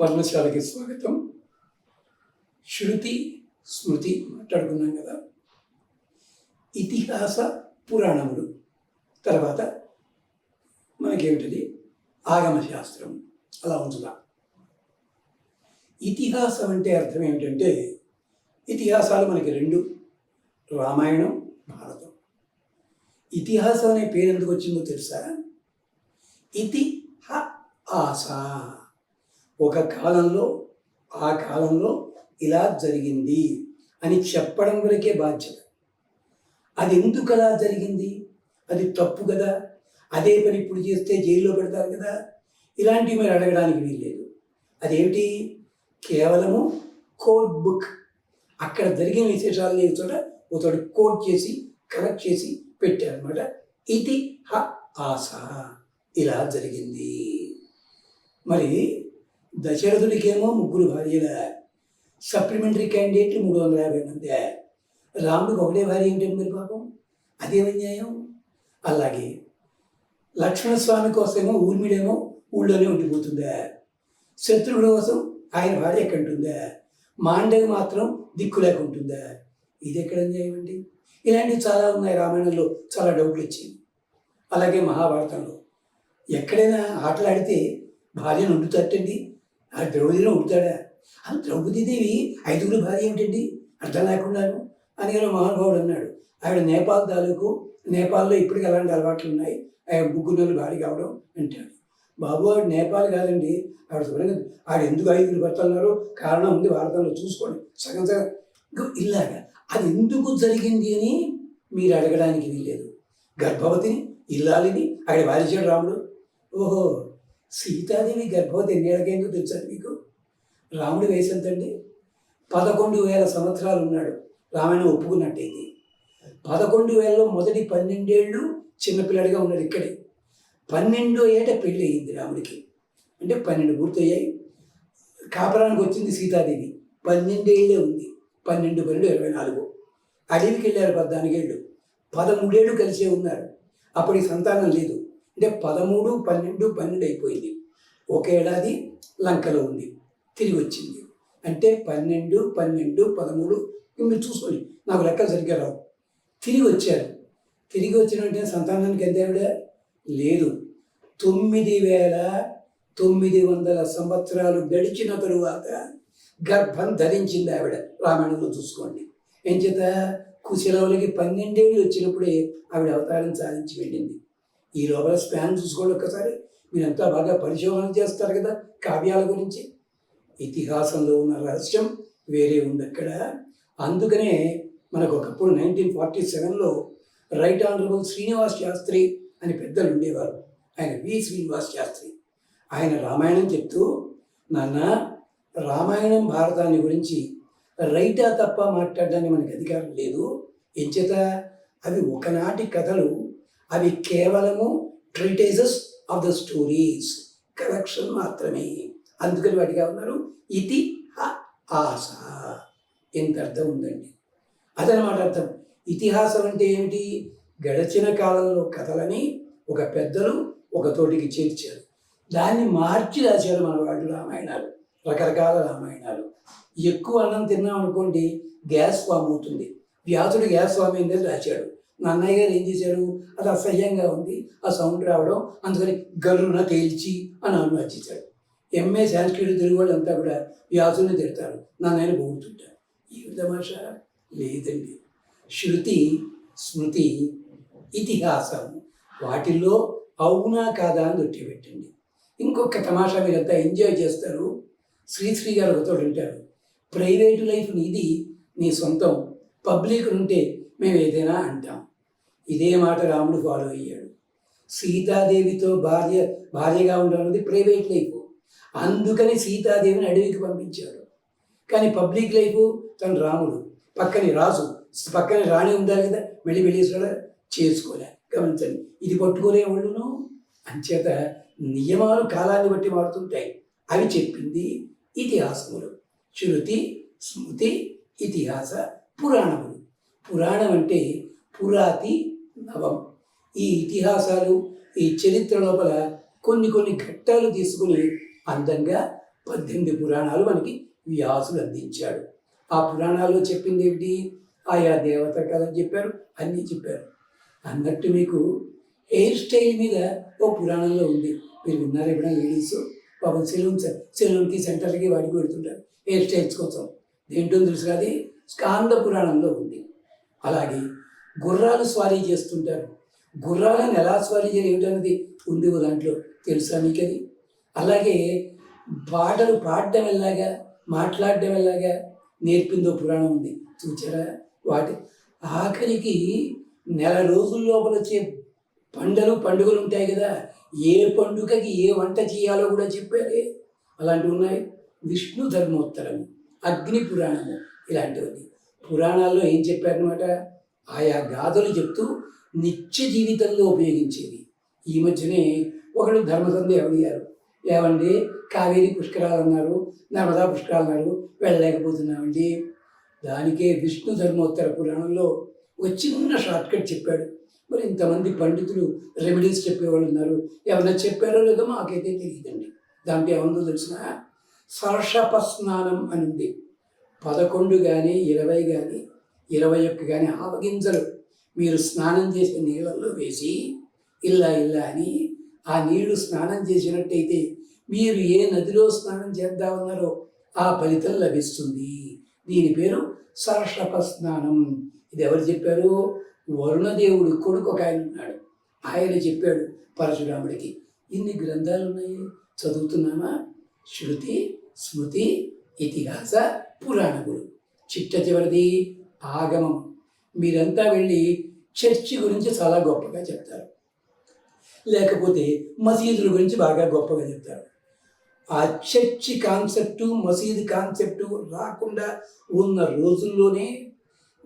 పర్ణశాలకి స్వాగతం. శృతి స్మృతి మాట్లాడుకున్నాం కదా. ఇతిహాస పురాణములు. తర్వాత మనకేమిటది? ఆగమశాస్త్రం. అలా ఉంచుదాం. ఇతిహాసం అంటే అర్థం ఏమిటంటే ఇతిహాసాలు మనకి రెండు. రామాయణం భారతం. ఇతిహాసం అనే పేరు ఎందుకు వచ్చిందో తెలుసా? ఇతిహ ఆస ఒక కాలంలో ఆ కాలంలో ఇలా జరిగింది అని చెప్పడం వరకే బాధ్యత. అది ఎందుకు అలా జరిగింది? అది తప్పు కదా? అదే పని ఇప్పుడు చేస్తే జైల్లో పెడతారు కదా? ఇలాంటివి మరి అడగడానికి వీల్లేదు. అదేమిటి? కేవలము కోడ్ బుక్. అక్కడ జరిగిన విశేషాలు లేని చోట ఒకటి కోడ్ చేసి కరెక్ట్ చేసి పెట్టారనమాట ఇది హ ఆశ ఇలా జరిగింది. మరి దశరథుడికేమో ముగ్గురు భార్యల సప్లిమెంటరీ క్యాండిడేట్లు మూడు వందల యాభై మంది. రాముడికి ఒకటే భార్య ఏమిటండి మరి పాపం? అదేం అన్యాయం? అలాగే లక్ష్మణస్వామి కోసమేమో ఊర్మిడేమో ఊళ్ళోనే ఉండిపోతుందా. శత్రువుల కోసం ఆయన భార్య ఎక్కడ ఉంటుందా మాండవి మాత్రం దిక్కు లేకుంటుందా. ఇది ఎక్కడ అన్యాయం అండి? ఇలాంటివి చాలా ఉన్నాయి రామాయణంలో చాలా డౌట్లు వచ్చింది అలాగే మహాభారతంలో. ఎక్కడైనా ఆటలాడితే భార్యను ఉండుతట్టండి ఆ ద్రౌపదిలో ఉండుతాడా ఆ ద్రౌపదీదేవి ఐదుగురు భార్య ఏమిటండి? అర్థం లేకుండాను. అని ఏదో మహానుభావుడు అన్నాడు. ఆవిడ నేపాల్ తాలూకు నేపాల్లో ఇప్పటికి అలాంటి అలవాట్లు ఉన్నాయి. ఆయన ముగ్గురు భార్య కావడం అంటాడు. బాబు ఆవిడ నేపాల్ కాదండి. ఆవిడ శుభ్రంగా ఆవిడ ఎందుకు ఐదుగురు భర్తలున్నారో కారణం ఉంది భారతంలో చూసుకోండి. సగం సగం. ఇంకా ఇలాగా. అది ఎందుకు జరిగింది అని మీరు అడగడానికి వీల్లేదు. గర్భవతిని ఇల్లాలిని ఆవిడ వారిచాడు రాముడు. ఓహో సీతాదేవి గర్భవతి ఎన్నేళ్ళకేందో తెలుసా మీకు? రాముడి వయసు ఎంతండి? పదకొండు వేల సంవత్సరాలు ఉన్నాడు. రామాయణం ఒప్పుకున్నట్టయింది. పదకొండు వేలలో మొదటి పన్నెండేళ్ళు చిన్నపిల్లడిగా ఉన్నాడు ఇక్కడే. పన్నెండో ఏట పెళ్ళి అయింది రాముడికి. అంటే పన్నెండు పూర్తయ్యాయి. కాపురానికి వచ్చింది సీతాదేవి. పన్నెండేళ్ళే ఉంది. పన్నెండు పన్నెండు ఇరవై నాలుగు. అడవికి వెళ్ళారు పద్నాలుగేళ్ళు. పదమూడేళ్ళు కలిసే ఉన్నారు. అప్పటికి సంతానం లేదు. అంటే పదమూడు పన్నెండు పన్నెండు అయిపోయింది. ఒక ఏడాది లంకలో ఉంది. తిరిగి వచ్చింది. అంటే పన్నెండు పన్నెండు పదమూడు మీరు చూసుకోండి. నాకు లెక్కలు సరిగ్గా రావు. తిరిగి వచ్చారు. తిరిగి వచ్చిన వెంటనే సంతానానికి ఎంత ఆవిడ లేదు. తొమ్మిది వేల తొమ్మిది వందల సంవత్సరాలు గడిచిన తరువాత గర్భం ధరించింది ఆవిడ. రామాయణంలో చూసుకోండి. ఏం చేత? కుశలవులకి పన్నెండేళ్ళు వచ్చినప్పుడే ఆవిడ అవతారం సాధించి వెళ్ళింది. ఈ లోపల స్పాన్ చూసుకోండి ఒక్కసారి. మీరంతా బాగా పరిశోధన చేస్తారు కదా కావ్యాల గురించి. ఇతిహాసంలో ఉన్న రహస్యం వేరే ఉంది అక్కడ. అందుకనే మనకు ఒకప్పుడు నైన్టీన్ ఫార్టీ సెవెన్లో రైట్ ఆనరబుల్ శ్రీనివాస్ శాస్త్రి అని పెద్దలు ఉండేవారు. ఆయన వి శ్రీనివాస్ శాస్త్రి. ఆయన రామాయణం చెప్తూ నాన్న రామాయణం భారతాన్ని గురించి రైటా తప్ప మాట్లాడడానికి మనకి అధికారం లేదు. ఎంచేత అవి ఒకనాటి కథలు అవి కేవలము treatises of the stories collection మాత్రమే. అందుకని వాటిగా ఉన్నారు. ఇది ఆశ ఎంత అర్థం ఉందండి. అదనమాట అర్థం. ఇతిహాసం అంటే ఏమిటి? గడిచిన కాలంలో కథలని ఒక పెద్దలు ఒక తోటికి చేర్చారు. దాన్ని మార్చి రాశారు మన వాళ్ళు రామాయణాలు. రకరకాల రామాయణాలు. ఎక్కువ అన్నం తిన్నాం అనుకోండి గ్యాస్ ఫామ్ అవుతుంది. వ్యాసుడు గ్యాస్ ఫామ్ అయిందని రాశాడు. అన్నయ్య గారు ఏం చేశారు? అది అసహ్యంగా ఉంది. ఆ సౌండ్ రావడం అందుకని గర్రున తేల్చి అని అనువాదించాడు ఎంఏ సాంస్క్రిట్ తెలుగు వాళ్ళంతా కూడా వ్యాసుని తిడతారు. నాన్నని పొగుడుతుంటారు ఈ తమాష లేదండి. శృతి స్మృతి ఇతిహాసం వాటిల్లో అవునా కాదా అని దొట్టి పెట్టండి. ఇంకొక తమాషా మీరంతా ఎంజాయ్ చేస్తారు. శ్రీశ్రీ గారు ఒకతో ఉంటారు ప్రైవేటు లైఫ్ నీది నీ సొంతం. పబ్లిక్ ఉంటే మేము ఏదైనా అంటాం. ఇదే మాట రాముడు ఫాలో అయ్యాడు. సీతాదేవితో భార్య భార్యగా ఉండడం ప్రైవేట్ లైఫ్ అందుకని సీతాదేవిని అడవికి పంపించాడు. కానీ పబ్లిక్ లైఫ్ తను రాముడు. పక్కని రాజు. పక్కన రాణి ఉండాలి కదా వెళ్ళి వెళ్ళేసాడు చేసుకోలే. గమనించండి. ఇది పట్టుకోలే వాళ్ళును. అంచేత నియమాలు కాలాన్ని బట్టి మారుతుంటాయి. అవి చెప్పింది ఇతిహాసములు. శృతి స్మృతి ఇతిహాస పురాణములు. పురాణం అంటే పురాతి నవం ఈ ఇతిహాసాలు ఈ చరిత్ర లోపల కొన్ని కొన్ని ఘట్టాలు తీసుకుని అందంగా పద్దెనిమిది పురాణాలు మనకి వ్యాసుడు అందించాడు. ఆ పురాణాల్లో చెప్పింది ఏమిటి? ఆయా దేవత కథ చెప్పారు అన్నీ చెప్పారు. అన్నట్టు మీకు హెయిర్ స్టైల్ మీద ఓ పురాణంలో ఉంది. మీరు విన్నారు ఎప్పుడైనా లేడీస్? పాపం సెలూన్ సెలూన్కి సెంటర్కి వాడికి పెడుతుంటారు హెయిర్ స్టైల్స్ కోసం. దేంటో తెలుసు కాదు స్కాంద పురాణంలో ఉంది. అలాగే గుర్రాలు స్వారీ చేస్తుంటారు. గుర్రాలను ఎలా స్వారీ చేయటనేది ఉంది దాంట్లో. తెలుసా మీకు అది? అలాగే పాటలు పాడటం ఎలాగా మాట్లాడడం ఎలాగా నేర్పిందో పురాణం ఉంది. చూచారా? వాటి ఆఖరికి నెల రోజుల లోపల వచ్చే పండలు పండుగలు ఉంటాయి కదా. ఏ పండుగకి ఏ వంట చేయాలో కూడా చెప్పారే అలాంటివి ఉన్నాయి. విష్ణు ధర్మోత్తరము అగ్ని పురాణము ఇలాంటివన్నీ. పురాణాల్లో ఏం చెప్పారనమాట ఆయా గాథలు చెప్తూ నిత్య జీవితంలో ఉపయోగించేవి. ఈ మధ్యనే ఒకడు ధర్మసందేహం అడిగారు ఏమండి? కావేరి పుష్కరాలు అన్నారు నర్మదా పుష్కరాలు అన్నారు వెళ్ళలేకపోతున్నామండి. దానికే విష్ణు ధర్మోత్తర పురాణంలో ఒక చిన్న షార్ట్కట్ చెప్పాడు. మరి ఇంతమంది పండితులు రెమెడీస్ చెప్పేవాళ్ళు ఉన్నారు. ఏమన్నా చెప్పారో లేదో మాకైతే తెలియదండి. దాంట్లో ఏముందో తెలిసిన సర్షప స్నానం అని ఉంది పదకొండు కానీ ఇరవై కానీ ఇరవై ఒక్క కానీ ఆవగింజలు. మీరు స్నానం చేసే నీళ్ళల్లో వేసి ఇల్లా ఇల్లా అని ఆ నీళ్ళు స్నానం చేసినట్టయితే మీరు ఏ నదిలో స్నానం చేద్దామన్నారో ఆ ఫలితం లభిస్తుంది. దీని పేరు సరషప స్నానం. ఇది ఎవరు చెప్పారు? వరుణదేవుడు కొడుకు ఒక ఆయన ఉన్నాడు. ఆయన చెప్పాడు పరశురాముడికి ఇన్ని గ్రంథాలు ఉన్నాయి చదువుతున్నామా శృతి స్మృతి ఇతిహాస పురాణములు. చిట్ట చివరిది ఆగమం. మీరంతా వెళ్ళి చర్చి గురించి చాలా గొప్పగా చెప్తారు. లేకపోతే మసీదుల గురించి బాగా గొప్పగా చెప్తారు. ఆ చర్చి కాన్సెప్టు మసీదు కాన్సెప్టు రాకుండా ఉన్న రోజుల్లోనే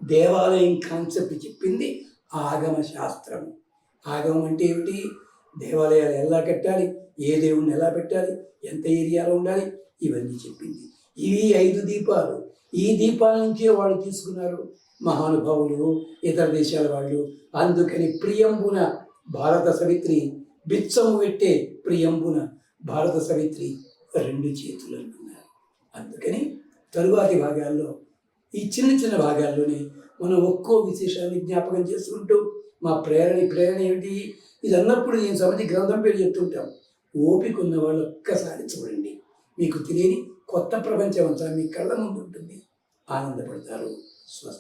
దేవాలయం కాన్సెప్ట్ చెప్పింది ఆగమ శాస్త్రం. ఆగమం అంటే ఏమిటి? దేవాలయాలు ఎలా కట్టాలి? ఏ దేవుణ్ణి ఎలా పెట్టాలి? ఎంత ఏరియాలో ఉండాలి? ఇవన్నీ చెప్పింది. ఇవి ఐదు దీపాలు ఈ దీపాల నుంచే వాళ్ళు తీసుకున్నారు మహానుభావులు ఇతర దేశాల వాళ్ళు. అందుకని ప్రియంబున భారత సవిత్రి బిచ్చము పెట్టే ప్రియంబున భారత సవిత్రి రెండు చేతులు అంటున్నారు అందుకని తరువాతి భాగాల్లో ఈ చిన్న చిన్న భాగాల్లోనే మనం ఒక్కో విశేషాన్ని జ్ఞాపకం చేసుకుంటూ మా ప్రేరణ ప్రేరణ ఏమిటి? ఇది అన్నప్పుడు నేను సమతి గ్రంథం పేరు చెప్తుంటాం. ఓపిక ఉన్న వాళ్ళు ఒక్కసారి చూడండి. మీకు తెలియని కొత్త ప్రపంచం అంతా మీ కళ్ళ ముందు ఉంటుంది. ఆనందపడతారు స్వస్తి